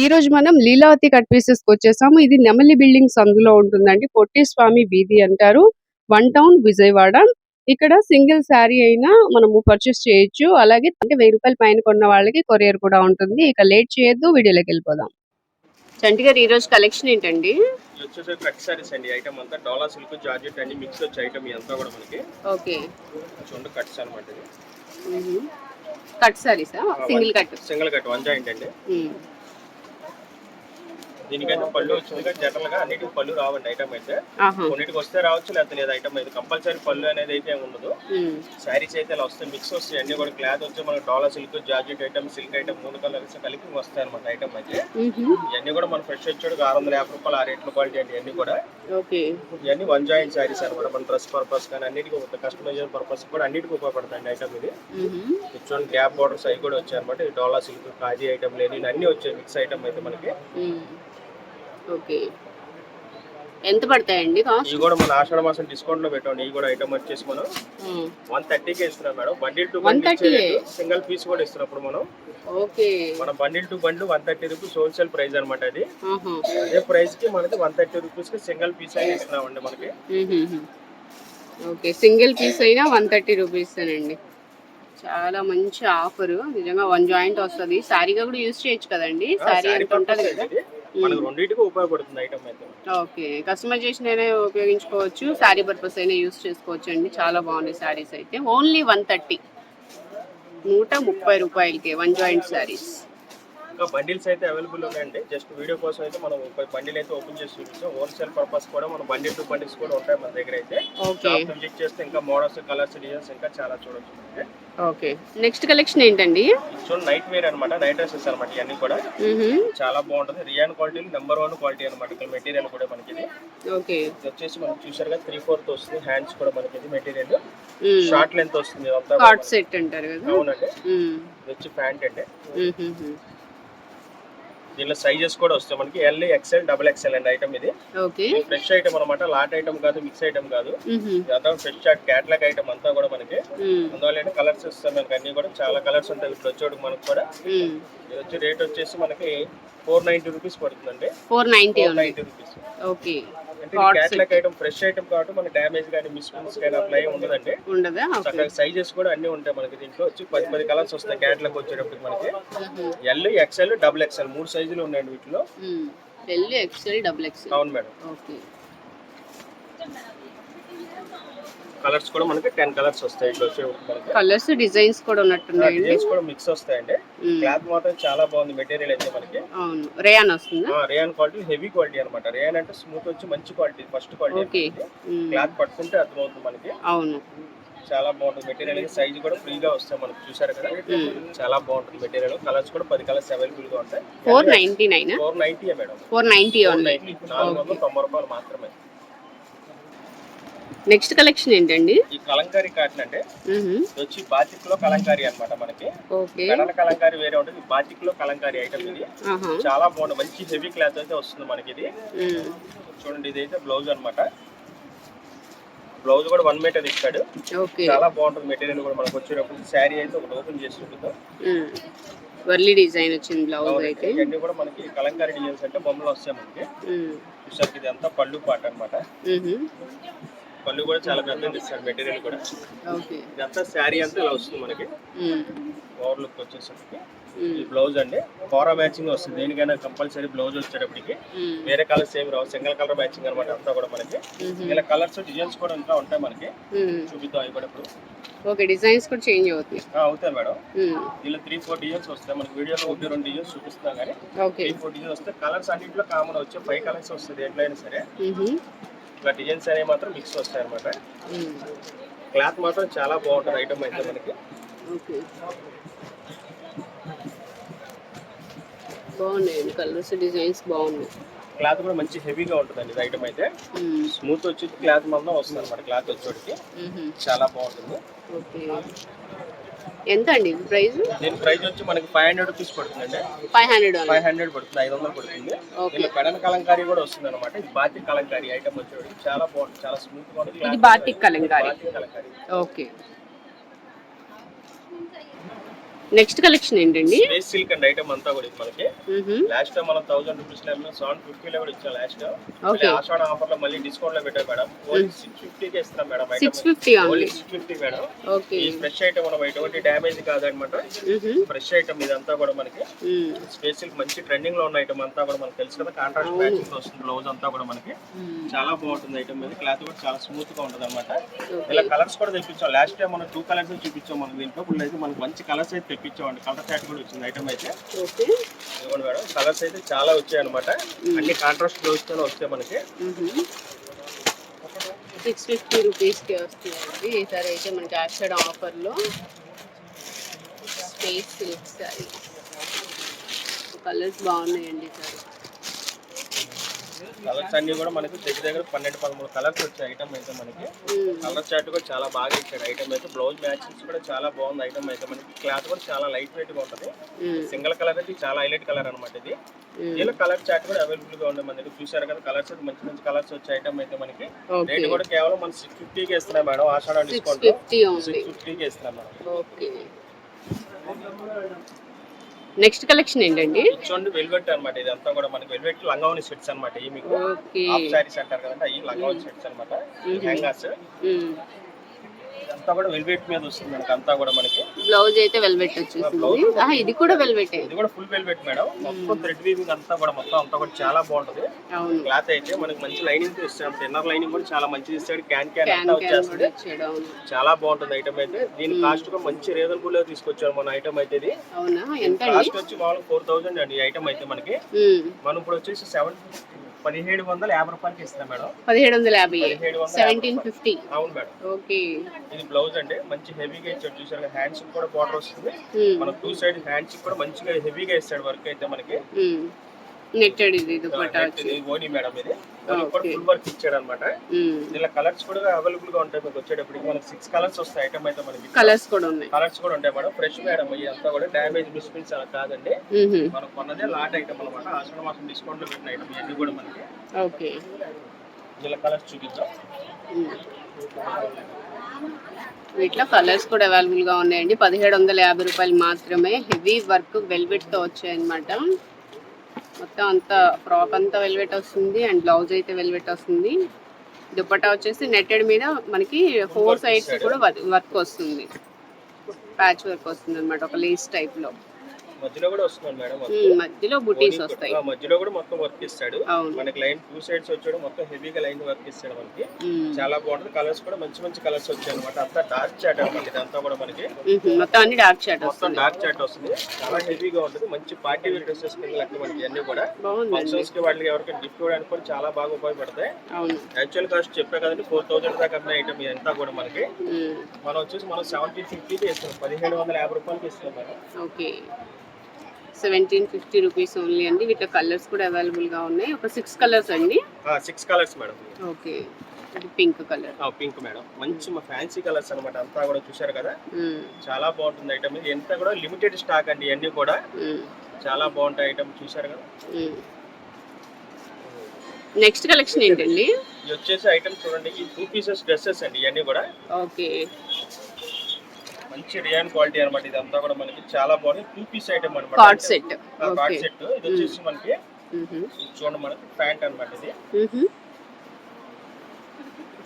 ఈ రోజు మనం లీలావతి కట్ పీసెస్కి వచ్చేసాము. ఇది నెమలి బిల్డింగ్స్ అందులో ఉంటుందండి. పొట్టి స్వామి వీధి అంటారు. One town Vijayawada. ఇక్కడ సింగిల్ శారీ అయినా మనము పర్చేస్ చేయొచ్చు. అలాగే అంటే వెయ్యి రూపాయల పైన కొన్న వాళ్ళకి కొరియర్ కూడా ఉంటుంది. ఇక లేట్ చేయొద్దు. వీడియోలోకి వెళ్ళిపోదాం. చంటి గారు ఈ రోజు కలెక్షన్ ఏంటండి? ఇది వచ్చేసి కట్ సారీస్ అండి. ఐటమ్ అంతా డోలా సిల్క్ జార్జెట్ అన్ని మిక్స్ వచ్చే ఐటమ్ ఇదంతా కూడా మనకి ఓకే. చూడండి కట్స్ అనమాట ఇది. Cut సారీసా single cut. Single cut one joint అండి. దీనికైతే పళ్ళు వచ్చింది కానీ జనరల్గా అన్నిటికి పళ్ళు రావండి ఐటమ్ అయితే. కొన్నిటికి వస్తే రావచ్చు లేకపోతే లేదు. ఐటమ్ అయితే కంపల్సరీ పళ్ళు అనేది అయితే ఉండదు. శారీస్ అయితే ఇలా వస్తాయి. మిక్స్ వస్తాయి. అన్ని కూడా క్లాత్ వచ్చి మనకి Dola silk georgette item silk item మూడు కలర్స్ కలిపి వస్తాయి అనమాట ఐటమ్ అయితే. ఇవన్నీ కూడా మన ఫ్రెష్ వచ్చాడు ఆరు వందల యాభై రూపాయలు ఆ రేట్ల క్వాలిటీ అండి ఇవన్నీ కూడా. ఇవన్నీ వన్ జాయింట్ శారీస్ అనమాట మన డ్రెస్ పర్పస్ కానీ అన్నిటికీ కస్టమైజేషన్ పర్పస్ కూడా అన్నిటికీ ఉపయోగపడుతుంది ఐటమ్ ఇది. చూడండి గ్యాప్ బార్డర్స్ అవి కూడా వచ్చాయి అనమాట ఇది డోలా సిల్క్ కాజీ ఐటమ్ లేని అన్ని వచ్చాయి. మిక్స్ ఐటమ్ అయితే మనకి. ఓకే. ఎంత పడతాయండి కాస్ట్ ఇవి కూడా మన ఆషాఢ మాసం డిస్కౌంట్లో పెట్టండి. ఇవి కూడా ఐటమ్ వచ్చేసి మనం వన్ థర్టీకి ఇస్తున్నాం మేడం. బండిల్ టు 130 ఏ? సింగిల్ పీస్ కూడా ఇస్తున్నప్పుడు మనం. ఓకే. మన bundle to bundle one thirty rupees wholesale price అనమాట అది. అదే ప్రైస్కి మనకి వన్ థర్టీ రూపీస్కి సింగిల్ పీస్ అయితే ఇస్తున్నామండి మనకి. ఓకే. సింగిల్ పీస్ అయినా వన్ థర్టీ రూపీస్ అండి చాలా మంచి ఆఫర్ నిజంగా వన్ జాయింట్ వస్తుంది. శారీగా కూడా యూజ్ చేయొచ్చు కదండి. శారీ ఎంత ఉంటుంది కదా? ఇది. మనకు రెండింటికి ఉపయోగపడుతుంది ఐటమ్ అయితే. ఓకే. కస్టమైజేషన్ అయినా ఉపయోగించుకోవచ్చు శారీ పర్పస్ అయినా యూజ్ చేసుకోవచ్చు అండి చాలా బాగున్నాయి శారీస్ అయితే. ఓన్లీ వన్ థర్టీ నూట ముప్పై రూపాయలకి వన్ జాయింట్ శారీస్. ఇంకా బండిల్స్ అయితే అవైలబుల్ ఉన్నాయండి. జస్ట్ వీడియో కోసం అయితే మనం ఒక బండిల్ అయితే ఓపెన్ చేసి చూపిస్తాం. హోల్సేల్ పర్పస్ కూడా మన బండిల్ టు బండిల్స్ కూడా ఉంటాయి మన దగ్గర అయితే. విజిట్ చేస్తే ఇంకా మోడల్స్ కలర్స్ డిజైన్స్ ఇంకా చాలా చూడొచ్చు. ఓకే. నెక్స్ట్ కలెక్షన్ ఏంటండి? చూడండి నైట్ వేర్ అనమాట నైట్ డ్రెస్సెస్ అనమాట ఇవన్నీ కూడా. చాలా బాగుంటుంది. Rayon quality number one quality అనమాట ఇక్కడ మెటీరియల్ కూడా మనకి ఇది. ఓకే. వచ్చేసి మనం చూసారుగా త్రీ ఫోర్త్ వస్తుంది. హ్యాండ్స్ కూడా మనకి ఇది మెటీరియల్. షార్ట్ లెంత్ వస్తుంది. సెట్ అంటారు కదా. అవునండి. వచ్చి ప్యాంట్ అండి. దీనిలో సైజెస్ కూడా వస్తాయి. మనకి ఎల్ ఎక్స్ఎల్ డబుల్ ఎక్స్ఎల్ అండి ఐటమ్ ఇది. ఫ్రెష్ ఐటమ్ అనమాట లాట్ ఐటమ్ కాదు మిక్స్ ఐటమ్ కాదు. ఇదంతా ఫ్రెష్ క్యాట్లాగ్ ఐటమ్ అంతా కూడా మనకి. అందువల్ల కలర్స్ ఇస్తాం మనకి అన్ని కూడా. చాలా కలర్స్ ఉంటాయి ఇట్లా వచ్చేటికి మనకు కూడా. ఇది వచ్చి రేట్ వచ్చేసి మనకి ఫోర్ నైన్టీ రూపీస్ పడుతుందండి. Four ninety rupees okay. Fresh item కాబట్టి మన డ్యామేజ్ కానీ మిస్ప్రింట్స్ కానీ అట్లా ఏం ఉండదండి. ఉండదా? సైజెస్ కూడా అన్ని ఉంటాయి మనకి దీంట్లో. వచ్చి పది పది కలర్స్ వస్తాయి క్యాట్లాగ్ వచ్చేటప్పటికి మనకి. ఎల్ ఎక్స్ఎల్ డబుల్ ఎక్స్ఎల్ మూడు సైజులు ఉన్నాయండి వీటిలో. ఎల్ ఎక్స్ఎల్ డబుల్ ఎక్స్ఎల్ అవును మేడం. ఓకే కలర్స్ కూడా మనకి టెన్ కలర్స్ వస్తాయి. ఇట్లా వచ్చే మనకి. కలర్స్ డిజైన్స్ కూడా ఉన్నట్టున్నాయండి. డిజైన్స్ కూడా మిక్స్ వస్తాయండి. క్లాత్ మాత్రం చాలా బాగుంది మెటీరియల్ అయితే మనకి. అవును. రేయాన్ వస్తుందా? రేయాన్ క్వాలిటీ హెవీ క్వాలిటీ అనమాట రేయాన్ అంటే స్మూత్ వచ్చి మంచి క్వాలిటీ ఫస్ట్ క్వాలిటీ. క్లాత్ పట్టుకుంటే అర్థమవుతుంది మనకి. అవును. చాలా బాగుంటుంది మెటీరియల్ సైజ్ కూడా ఫ్రీగా వస్తాయి మనకి. చూసారు కదా? చాలా బాగుంటుంది మెటీరియల్. కలర్స్ కూడా పది కలర్స్ అవైలబుల్గా ఉంటాయి. Four ninety nine four ninety madam. Four four ninety నాలుగు వందల తొంభై రూపాయలు మాత్రమే. నెక్స్ట్ కలెక్షన్ ఏంటండి? ఈ కలంకారీ కాటన్ అంటే వచ్చి బాతిక్లో కలంకారీ అన్నమాట మనకి. ఓకే. కలంకారీ వేరే ఉంటుంది బాతిక్లో కలంకారీ ఐటమ్ ఇది. చాలా బాగుంది మంచి హెవీ క్లాత్ అయితే వస్తుంది మనకి ఇది. చూడండి ఇది అయితే బ్లౌజ్ అన్నమాట. బ్లౌజ్ కూడా వన్ మీటర్ ఇస్తాడు. ఓకే. చాలా బాగుంటుంది మెటీరియల్ కూడా. మనకు వచ్చేటప్పుడు శారీ అయితే ఒకటి ఓపెన్ చేసి. వర్లీ డిజైన్ వచ్చింది బ్లౌజ్ అయితే. ఇవన్నీ కూడా మనకి కలంకారీ డిజైన్స్ అంటే బొమ్మలు వస్తాయి మనకి. ఇది అంతా పళ్ళు పాట అన్నమాట. మ్మ్హ. పళ్ళు కూడా చాలా పెద్దది ఇస్తాడు మెటీరియల్ కూడా. ఓకే. ఇదంతా శారీ అంతా ఇలా వస్తుంది మనకి. ఓవర్ లుక్ వచ్చేసరికి. ఈ బ్లౌజ్ అండి. కోరా మ్యాచింగ్ వస్తుంది. దేనికైనా కంపల్సరీ బ్లౌజ్ వచ్చేటప్పటికి. వేరే కలర్స్ ఏమి రావు. సింగిల్ కలర్ మ్యాచింగ్ అనమాట అంతా కూడా మనకి. ఇలా కలర్స్ డిజైన్స్ కూడా ఇంకా ఉంటాయి మనకి. చూపిద్దాం అవి కూడా ఇప్పుడు. ఓకే డిజైన్స్ కూడా చేంజ్ అవుతాయి అవుతాయి మేడం. ఇలా త్రీ ఫోర్ డిజైన్స్ వస్తాయి. మనకి వీడియోలో ఒకటి రెండు డిజైన్స్ చూపిస్తున్నాం కానీ త్రీ ఫోర్ డిజైన్స్ వస్తాయి కలర్స్ అన్నింటిలో కామన్ వచ్చే ఫైవ్ కలర్స్ వస్తుంది ఎట్లయినా సరే. ఇట్లా డిజైన్స్ అనేవి మాత్రం మిక్స్ వస్తాయి అనమాట. క్లాత్ మాత్రం చాలా బాగుంటుంది ఐటమ్ అయితే మనకి. ఓకే. బాగున్నాయండి కలర్స్ డిజైన్స్ బాగున్నాయి. క్లాత్ కూడా మంచి హెవీగా ఉంటుందండి ఇది ఐటమ్ అయితే. స్మూత్ వచ్చి క్లాత్ మొత్తం వస్తుంది అనమాట క్లాత్ వచ్చేటికి. చాలా బాగుంటుంది. ఎంత అండి ప్రైస్ దీని ప్రైస్ వచ్చి మనకి ఫైవ్ హండ్రెడ్ రూపీస్ పడుతుందండి. ఫైవ్ హండ్రెడ్ ఫైవ్ హండ్రెడ్ పడుతుంది ఐదు వందలు పడుతుంది. ఇలా పెడన కలంకారీ కూడా వస్తుంది అనమాట ఇది బాతి కలంకారీ ఐటమ్ వచ్చేవాడికి. చాలా బాగుంటుంది చాలా స్మూత్గా ఉంటుంది. ఇది batik Kalamkari. Batik Kalamkari. Okay. Next collection ఏంటండి? స్పేస్ సిల్క్ అండ్ ఐటమ్ అంతా కూడా ఇది మనకి. లాస్ట్ టైం మనం థౌసండ్ రూపీస్లో సెవెన్ ఫిఫ్టీ లో కూడా ఇచ్చాం లాస్ట్ Okay. ఆషాఢ ఆఫర్లో మళ్ళీ డిస్కౌంట్లో పెట్టాం మేడం. ఓన్లీ సిక్స్ ఫిఫ్టీ కి ఇస్తున్నాం madam six fifty only six fifty madam. Okay ఈ ఫ్రెష్ ఐటమ్ మనం ఎటువంటి డ్యామేజ్ కాదనమాట. ఫ్రెష్ ఐటమ్ ఇదంతా కూడా మనకి. స్పేస్ సిల్క్ మంచి ట్రెండింగ్లో ఉన్న ఐటమ్ అంతా కూడా మనకి తెలుసు కదా. కాంట్రాస్ట్ మ్యాచింగ్ వస్తుంది బ్లౌజ్ అంతా కూడా మనకి. చాలా బాగుంటుంది ఐటమ్ మీద. క్లాత్ కూడా చాలా స్మూత్గా ఉంటుంది అనమాట ఓకే. ఇలా కలర్స్ కూడా తెప్పించాం. లాస్ట్ టైం మనం టూ కలర్స్ చూపించాం మనం దీంట్లో. ఇప్పుడు అయితే మనకి మంచి కలర్స్ అయితే తెప్పించామండి. కలర్ చాట్ కూడా వచ్చింది ఐటమ్ అయితే. ఓకే. ఇదిగోండి మేడం కలర్స్ అయితే చాలా వచ్చాయి అనమాట అన్ని కాంట్రాస్ట్ తోనే వస్తాయి మనకి. సిక్స్ ఫిఫ్టీ రూపీస్కి వస్తుందండి ఈసారి అయితే మనకి యాక్సెడ్ ఆఫర్లో స్పేస్ సిల్క్ సారీ కలర్స్ బాగున్నాయండి ఈసారి కలర్స్ అన్ని కూడా మనకి దగ్గర దగ్గర పన్నెండు పదమూడు కలర్స్ వచ్చాయి ఐటమ్ అయితే మనకి. కలర్ చార్ట్ కూడా చాలా బాగా ఇచ్చాడు ఐటమ్ అయితే. బ్లౌజ్ మ్యాచింగ్స్ కూడా చాలా బాగుంది ఐటమ్ అయితే. మనకి క్లాత్ కూడా చాలా లైట్ వెయిట్గా ఉంటుంది. సింగిల్ కలర్ అయితే చాలా హైలైట్ కలర్ అనమాట ఇది. దీనిలో కలర్ చార్ట్ కూడా అవైలబుల్గా ఉంది మన దగ్గర చూసారు కదా కలర్స్ మంచి మంచి కలర్స్ వచ్చే ఐటమ్ అయితే మనకి. రేట్ కూడా కేవలం మనం సిక్స్ ఫిఫ్టీకి ఇస్తున్నాం madam. Ashadha six discount six ఫిఫ్టీకి ఇస్తున్నాం మేడం. నెక్స్ట్ కలెక్షన్ ఏంటండి? చూడండి వెల్వెట్ అనమాట ఇదంతా కూడా మనకి వెల్వెట్ లంగావని సెట్స్ అనమాట ఇవి మీకు హాఫ్ సారీస్ అంటారు కదండి అవి లంగావని సెట్స్ అనమాట హ్యాంగర్స్ ఇదంతా కూడా వెల్వెట్ మీద వస్తుంది మనకి అంతా కూడా మనకి. బ్లౌజ్ అయితే వెల్వెట్ వచ్చేసింది. ఇది కూడా వెల్వెట్. ఇది కూడా ఫుల్ వెల్వెట్ మేడం. మొత్తం థ్రెడ్ వీవింగ్ అంతా కూడా మొత్తం అంతా కూడా చాలా బాగుంటది. క్లాత్ అయితే మనకి మంచి లైనింగ్ ఇస్తాడు. ఇన్నర్ లైనింగ్ కూడా చాలా మంచిది ఇస్తాడు. క్యాన్ క్యాన్ అంతా అవును. చాలా బాగుంటుంది ఐటమ్ అయితే. దీని కాస్ట్ కూడా మంచి రీజనబుల్గా తీసుకొచ్చారు మన ఐటమ్ అయితే ఇది. కాస్ట్ వచ్చి మామూలుగా ఫోర్ థౌసండ్ అండి ఐటమ్ అయితే మనకి. మనం ఇప్పుడు వచ్చేసి సెవెన్ పదిహేడు వందల యాభై రూపాయలకి ఇస్తాం మేడం. పదిహేడు వందల యాభై. సెవెంటీన్ ఫిఫ్టీ అవును మేడం. ఓకే. ఇది బ్లౌజ్ అండి. మంచి హెవీగా ఇచ్చాడు చూసారు? హ్యాండ్స్ కూడా బార్డర్ వస్తుంది. మ్మ్. మన టూ సైడ్ హ్యాండ్స్ కూడా మంచిగా హెవీగా ఇస్తాడు వర్క్ అయితే మనకి. మ్మ్. నెట్టెడ్ ఇది దుపట్టా ఇది ఓనీ మేడం ఇది. ఫుల్ వర్క్ ఇచ్చాడు అనమాట. ఇలా కలర్స్ కూడా అవైలబుల్గా ఉంటాయి మీకు వచ్చేటప్పటికి. మనకి సిక్స్ కలర్స్ వస్తాయి ఐటమ్ అయితే మనకి. కలర్స్ కూడా ఉన్నాయి. కలర్స్ కూడా ఉంటాయి మేడం. ఫ్రెష్ మేడం ఇదంతా కూడా డ్యామేజ్ మిస్ప్రింట్స్ అలా కాదండి. మ్మ్. మనం కొన్నదే లాట్ ఐటమ్ అనమాట ఆషాఢ మాసం డిస్కౌంట్లో పెట్టిన ఐటమ్ ఇవన్నీ కూడా మనకి. ఓకే. ఇలా కలర్స్ మ్మ్. వీటిలో కలర్స్ కూడా అవైలబుల్గా ఉన్నాయండి. పదిహేడు వందల యాభై రూపాయలు మాత్రమే హెవీ వర్క్ వెల్వెట్తో వచ్చాయన్నమాట. మొత్తం అంతా ఫ్రాక్ అంతా వెల్వెట్ వస్తుంది అండ్ బ్లౌజ్ అయితే వెల్వెట్ వస్తుంది. దుపట్టా వచ్చేసి నెట్టెడ్ మీద మనకి ఫోర్ సైడ్స్ కూడా వర్క్ వస్తుంది. ప్యాచ్ వర్క్ వస్తుంది అనమాట ఒక లేస్ టైప్లో. మధ్యలో కూడా వస్తుంది మేడం. మధ్యలో బుటీస్ వస్తాయి. మధ్యలో కూడా మొత్తం వర్క్ ఇస్తాడు. మనకి లైన్ టూ సైడ్స్ వచ్చాడు మొత్తం హెవీగా లైన్ వర్క్ ఇస్తాడు మనకి. చాలా బాగుంటుంది. కలర్స్ కూడా మంచి మంచి కలర్స్ వచ్చాయి అనమాట అంతా డార్క్ చాట్ అనమాట ఇదంతా కూడా మనకి. మొత్తం అన్ని డార్క్ షాట్ మొత్తం డార్క్ చాట్ వస్తుంది. చాలా హెవీగా ఉంటుంది. మంచి పార్టీ వేర్ డ్రెస్సెస్ కింద లెక్క మనకి అన్ని కూడా. ఫంక్షన్స్కి వాళ్ళకి ఎవరికైనా గిఫ్ట్ ఇవ్వడానికి కూడా చాలా బాగా ఉపయోగపడతాయి. యాక్చువల్ కాస్ట్ చెప్పే కదండి. ఫోర్ థౌసండ్ దాకా అన్న ఐటమ్ ఇదంతా కూడా మనకి. మనం వచ్చేసి మనం సెవెంటీన్ ఫిఫ్టీకి ఇస్తున్నాం. పదిహేడు వందల యాభై రూపాయలకి ఇస్తున్నాం madam. Okay. Seventeen fifty rupees only అండి. వీటిలో కలర్స్ కూడా అవైలబుల్గా ఉన్నాయి. ఒక సిక్స్ కలర్స్ అండి. Six colours madam okay. Pink colour pink madam మంచి మా ఫ్యాన్సీ కలర్స్ అనమాట అంతా కూడా చూశారు కదా? చాలా బాగుంటుంది ఐటమ్ ఇది ఎంత కూడా లిమిటెడ్ స్టాక్ అండి ఇవన్నీ కూడా. చాలా బాగుంటాయి ఐటమ్ చూశారు కదా? నెక్స్ట్ కలెక్షన్ ఏంటండి? ఇది వచ్చేసి ఐటమ్ చూడండి. ఈ టూ పీసెస్ డ్రెస్సెస్ అండి ఇవన్నీ కూడా. ఓకే. మంచి రియాన్ క్వాలిటీ అనమాట ఇదంతా కూడా మనకి చాలా బాగుంది. టూ పీస్ ఐటమ్ అనమాట కార్డ్ సెట్ కార్డ్ సెట్ ఇది వచ్చేసి మనకి ఇది చూడండి మనకి ప్యాంట్ అనమాట ఇది.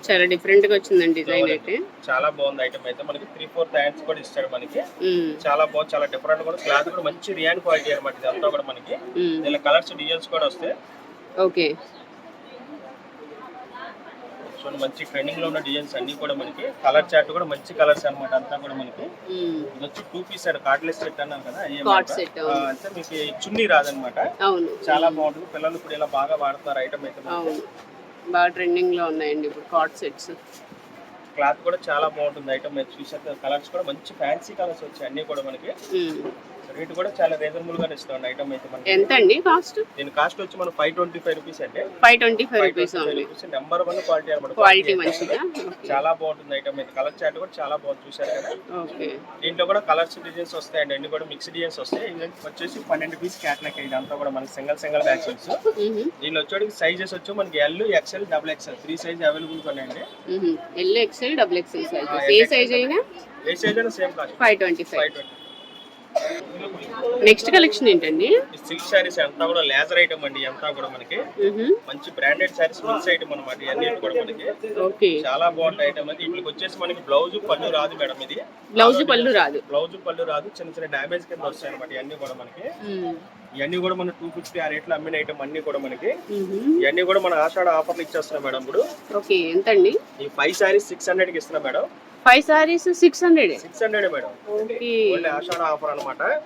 చాలా డిఫరెంట్గా వచ్చిందండి డిజైన్ అయితే. చాలా బాగుంది ఐటమ్ అయితే. మనకి త్రీ ఫోర్ హ్యాండ్స్ కూడా ఇస్తాడు మనకి. మ్మ్. చాలా బాగుంది చాలా డిఫరెంట్ కూడా. క్లాత్ కూడా మంచి రియాన్ క్వాలిటీ అనమాట ఇదంతా కూడా మనకి. ఇలా కలర్స్ డిజైన్స్ కూడా వస్తాయి. ఓకే చూడండి మంచి ట్రెండింగ్లో ఉన్న డిజైన్స్ అన్ని కూడా మనకి. కలర్ చార్ట్ కూడా మంచి కలర్స్ అన్నమాట అంతా కూడా మనకి. ఇది వచ్చి two piece and cordless set అన్నాం కదా అంటే మీకు చున్నీ రాదనమాట చాలా బాగుంటుంది. పిల్లలు ఇప్పుడు ఇలా బాగా వాడుతున్నారు ఐటమ్ అయితే బాగా ట్రెండింగ్లో ఉన్నాయండి ఇప్పుడు కార్డ్ సెట్స్ క్లాత్ కూడా చాలా బాగుంటుంది ఐటమ్ మీరు చూసాక కలర్స్ కూడా మంచి ఫ్యాన్సీ కలర్స్ వచ్చాయి అన్ని కూడా మనకి. రేట్ కూడా చాలా రీజనబుల్గా ఇస్తాం ఐటమ్ అయితే మనకి. ఎంత అండి కాస్ట్? దీని కాస్ట్ వచ్చి మనం ఫైవ్ ట్వంటీ ఫైవ్ రూపీస్ అంటే five twenty five rupees number one quality అనమాట. క్వాలిటీ మంచిగా చాలా బాగుంటుంది ఐటమ్ అయితే. కలర్ చార్ట్ కూడా చాలా బాగుంది. చూసారు కదా? ఓకే. దీంట్లో కూడా కలర్స్ డిజైన్స్ వస్తాయండి. అన్ని కూడా మిక్స్ డిజైన్స్ వస్తాయి. వచ్చేసి పన్నెండు పీస్ క్యాట్లాక్ ఇదంతా కూడా మనకి సింగల్ సింగల్ బ్యాగ్స్ దీనిలో వచ్చేటికి సైజెస్ వచ్చి మనకి L XL double XL three size available ఉన్నాయండి L XL double XL sizes ఏ సైజ్ అయినా ఏ సైజ్ అయినా same cost five twenty five twenty. Next collection ఏంటండి? సిల్క్ శారీస్ అంతా కూడా లేజర్ ఐటమ్ అండి అంతా కూడా మనకి. మంచి బ్రాండెడ్ శారీస్ మిక్స్ ఐటమ్ అనమాట ఇవన్నీ కూడా మనకి. ఓకే. చాలా బాగుంటాయి ఐటమ్ అది వీటికి వచ్చేసి మనకి బ్లౌజ్ పళ్ళు రాదు మేడం ఇది. బ్లౌజ్ పళ్ళు రాదు. బ్లౌజ్ పళ్ళు రాదు. చిన్న చిన్న డ్యామేజ్ కింద వస్తాయి అనమాట ఇవన్నీ కూడా మనకి. ఇవన్నీ కూడా మన టూ ఫిఫ్టీ ఆ రేట్లో అమ్మిన ఐటమ్ అన్ని కూడా మనకి. ఇవన్నీ కూడా మన ఆషాఢ ఆఫర్లు ఇచ్చేస్తున్నాం మేడం ఇప్పుడు. ఓకే. ఎంతండి? ఈ ఫైవ్ శారీస్ సిక్స్ హండ్రెడ్కి ఇస్తున్నాం madam. Five saris six hundred six hundred madam. Ashadha offer అన్నమాట. ఓకే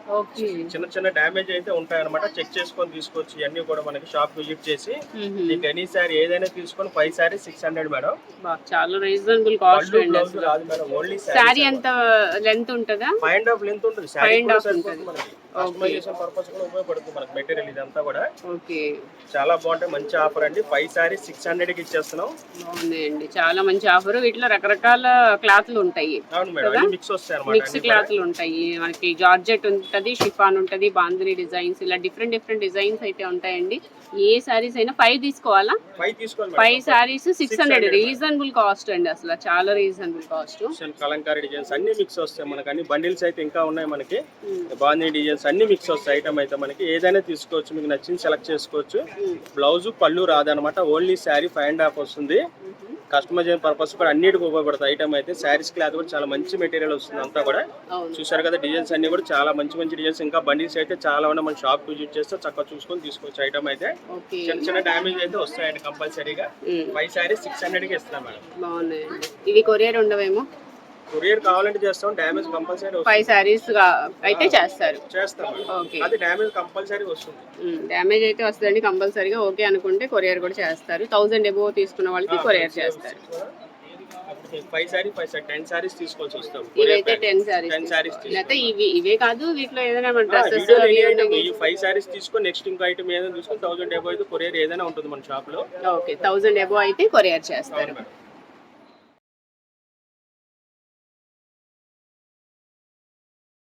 చిన్న చిన్న డ్యామేజ్ అయితే ఉంటాయి అనమాట చెక్ చేసుకొని తీసుకోవచ్చు. ఇవన్నీ కూడా మనకి షాప్ విజిట్ చేసి మీకు ఎనీ శారీ ఏదైనా తీసుకొని five sari six hundred madam. చాలా రీజనబుల్ కాస్ట్ రాదు మేడం. ఓన్లీ శారీ ఎంత లెంత్ ఉంటుందా? ఫైవ్ అండ్ హాఫ్ లెంత్ ఉంటుంది. కస్టమైజేషన్ పర్పస్ కూడా ఉపయోగపడుతుంది మనకి మెటీరియల్ ఇదంతా కూడా. ఓకే. చాలా బాగుంటాయి మంచి ఆఫర్ అండి. ఫైవ్ శారీ సిక్స్ హండ్రెడ్కి ఇచ్చేస్తున్నాం. బాగున్నాయండి. చాలా మంచి ఆఫర్ వీటిలో రకరకాల క్లాత్లు ఉంటాయి. అవును మేడం అన్ని మిక్స్ వస్తాయి అనమాట మిక్స్ క్లాత్లు ఉంటాయి. మనకి జార్జెట్ ఉంటది షిఫాన్ ఉంటది బాందిని డిజైన్స్ ఇలా డిఫరెంట్ డిఫరెంట్ డిజైన్స్ అయితే ఉంటాయండి. ఏ సారీస్ అయినా ఫైవ్ తీసుకోవాలా? Five saris six hundred reasonable cost అండి అసలు. చాలా రీజనబుల్ కాస్ట్ కలంకారీ డిజైన్స్ అన్ని మిక్స్ వస్తాయి మనకి. అన్ని బండిల్స్ అయితే ఇంకా ఉన్నాయి మనకి. బాగుంది డిజైన్స్ అన్ని మిక్స్ వస్తాయి. ఐటమ్ అయితే మనకి ఏదైనా తీసుకోవచ్చు మీకు నచ్చింది సెలెక్ట్ చేసుకోవచ్చు. బ్లౌజ్ పళ్ళు రాదనమాట. Only sari five and half వస్తుంది. కస్టమైజేషన్ పర్పస్ కూడా అన్నిటికి ఉపయోగపడుతుంది ఐటమ్ అయితే శారీస్ క్లాత్ కూడా చాలా మంచి మెటీరియల్ వస్తుంది అంతా కూడా. చూసారు కదా డిజైన్స్ అన్ని కూడా చాలా మంచి మంచి డిజైన్స్ ఇంకా బండిల్స్ అయితే చాలా ఉన్నాయి. మన షాప్ విజిట్ చేస్తే చక్కగా చూసుకొని తీసుకోవచ్చు ఐటమ్ అయితే. చిన్న చిన్న డ్యామేజ్ అయితే వస్తాయండి కంపల్సరీగా ఫైవ్ శారీ సిక్స్ హండ్రెడ్కి ఇస్తున్నాం మేడం. ఇవి కొరియర్ ఉండవేమో? కొరియర్ కావాలంటే చేస్తాం డ్యామేజ్ కంపల్సరీ ఫైవ్ సారీస్ అయితే చేస్తారు. చేస్తాం. ఓకే. అది డ్యామేజ్ కంపల్సరీ వస్తుంది. డ్యామేజ్ అయితే వస్తుందండి కంపల్సరీగా ఓకే అనుకుంటే కొరియర్ కూడా చేస్తారు. థౌజండ్ ఎబో తీసుకున్న వాళ్ళకి కొరియర్ చేస్తారు. Five sari five sari ten saris తీసుకోవాల్సి వస్తాం ఇవైతే టెన్ టెన్ సారీస్ సారీస్ లేకపోతే ఇవి ఇవే కాదు వీటిలో ఏదైనా డ్రెస్సెస్ ఈ ఫైవ్ సారీస్ తీసుకొని నెక్స్ట్ ఇంకో ఐటమ్ ఏదైనా తీసుకొని థౌసండ్ డెబ్బై అయితే కొరియర్ ఏదైనా ఉంటుంది మన షాప్లో. ఓకే థౌజండ్ ఎబో అయితే కొరియర్ చేస్తారు.